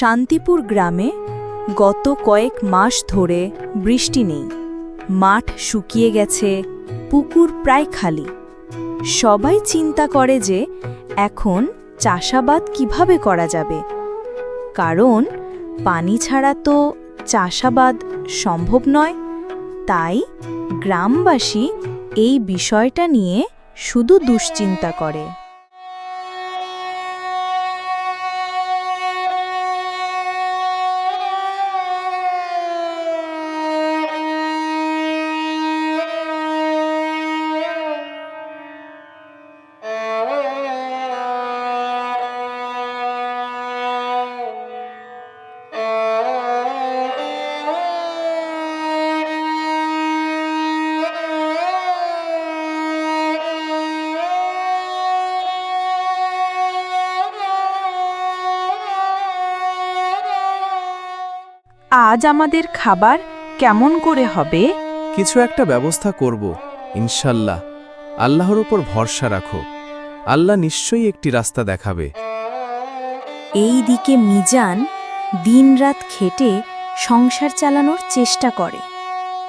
শান্তিপুর গ্রামে গত কয়েক মাস ধরে বৃষ্টি নেই। মাঠ শুকিয়ে গেছে, পুকুর প্রায় খালি। সবাই চিন্তা করে যে এখন চাষাবাদ কীভাবে করা যাবে। কারণ পানি ছাড়া তো চাষাবাদ সম্ভব নয়। তাই গ্রামবাসী এই বিষয়টা নিয়ে শুধু দুশ্চিন্তা করে। আজ আমাদের খাবার কেমন করে হবে? কিছু একটা ব্যবস্থা করব ইনশাল্লাহ। আল্লাহর উপর ভরসা রাখো। আল্লাহ নিশ্চয়ই একটি রাস্তা দেখাবে। এই দিকে মিজান দিনরাত খেটে সংসার চালানোর চেষ্টা করে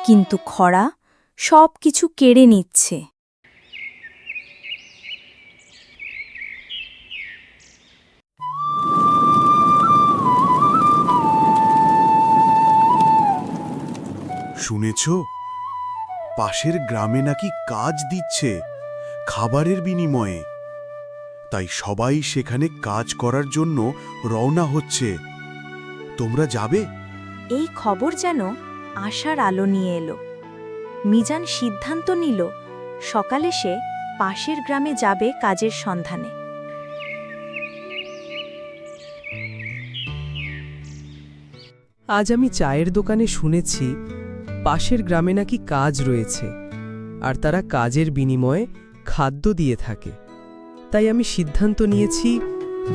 কিন্তু খরা সব কিছু কেড়ে নিচ্ছে। শুনেছ? পাশের গ্রামে নাকি কাজ দিচ্ছে খাবারের বিনিময়ে। তাই সবাই সেখানে কাজ করার জন্য রওনা হচ্ছে। তোমরা যাবে? এই খবর যেন আশার আলো নিয়ে এলো। মিজান সিদ্ধান্ত নিল সকালে সে পাশের গ্রামে যাবে কাজের সন্ধানে। আজ আমি চায়ের দোকানে শুনেছি পাশের গ্রামে নাকি কাজ রয়েছে, আর তারা কাজের বিনিময়ে খাদ্য দিয়ে থাকে। তাই আমি সিদ্ধান্ত নিয়েছি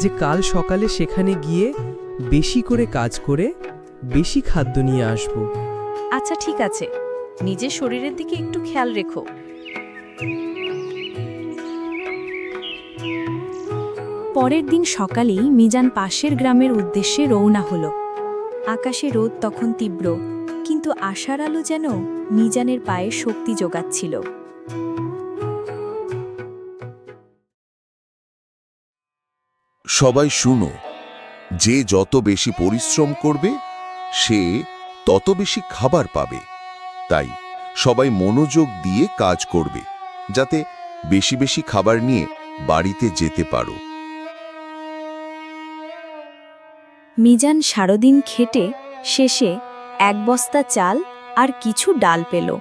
যে কাল সকালে সেখানে গিয়ে বেশি করে কাজ করে বেশি খাদ্য নিয়ে আসব। আচ্ছা ঠিক আছে। নিজের শরীরের দিকে একটু খেয়াল রেখো। পরের দিন সকালেই মিজান পাশের গ্রামের উদ্দেশ্যে রওনা হলো। আকাশে রোদ তখন তীব্র। কিন্তু আশার আলো যেন মিজানের পায়ে শক্তি যোগাচ্ছিল। সবাই শুনো যে যত বেশি পরিশ্রম করবে সে তত বেশি খাবার পাবে। তাই সবাই মনোযোগ দিয়ে কাজ করবে যাতে বেশি বেশি খাবার নিয়ে বাড়িতে যেতে পারো। মিজান সারাদিন খেটে শেষে এক বস্তা চাল আর কিছু ডাল পেল।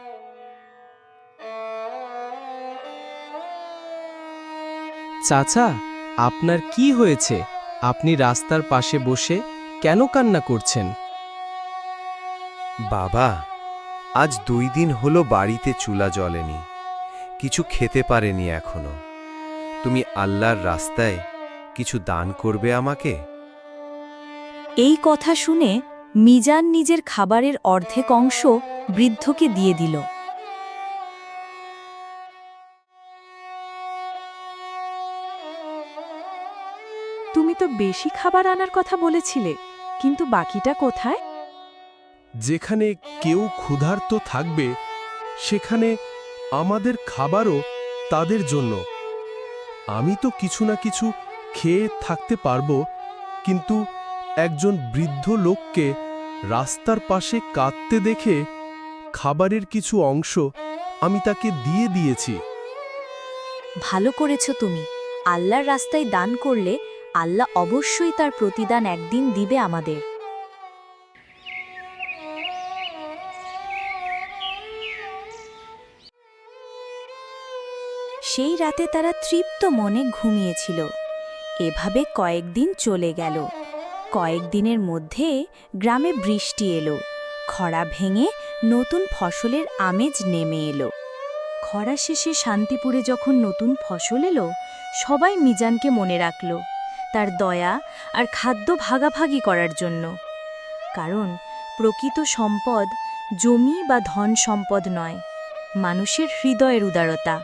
চাচা আপনার কি হয়েছে? আপনি রাস্তার পাশে বসে কেন কান্না করছেন? বাবা আজ দুই দিন হলো বাড়িতে চুলা জ্বলেনি। কিছু খেতে পারেনি এখনও। তুমি আল্লাহর রাস্তায় কিছু দান করবে আমাকে? এই কথা শুনে মিজান নিজের খাবারের অর্ধেক অংশ বৃদ্ধকে দিয়ে দিল। তুমি তো বেশি খাবার আনার কথা বলেছিলে, কিন্তু বাকিটা কোথায়? যেখানে কেউ ক্ষুধার্ত থাকবে, সেখানে আমাদের খাবারও তাদের জন্য। আমি তো কিছু না কিছু খেয়ে থাকতে পারব, কিন্তু একজন বৃদ্ধ লোককে রাস্তার পাশে কাঁদতে দেখে খাবারের কিছু অংশ আমি তাকে দিয়ে দিয়েছি। ভালো করেছ তুমি। আল্লাহর রাস্তায় দান করলে আল্লাহ অবশ্যই তার প্রতিদান একদিন দিবে আমাদের। সেই রাতে তারা তৃপ্ত মনে ঘুমিয়েছিল। এভাবে কয়েকদিন চলে গেল। কয়েকদিনের মধ্যে গ্রামে বৃষ্টি এলো। খরা ভেঙে নতুন ফসলের আমেজ নেমে এলো। খরা শেষে শান্তিপুরে যখন নতুন ফসল এলো, সবাই মিজানকে মনে রাখল তার দয়া আর খাদ্য ভাগাভাগি করার জন্য। কারণ প্রকৃত সম্পদ জমি বা ধন সম্পদ নয়, মানুষের হৃদয়ের উদারতা।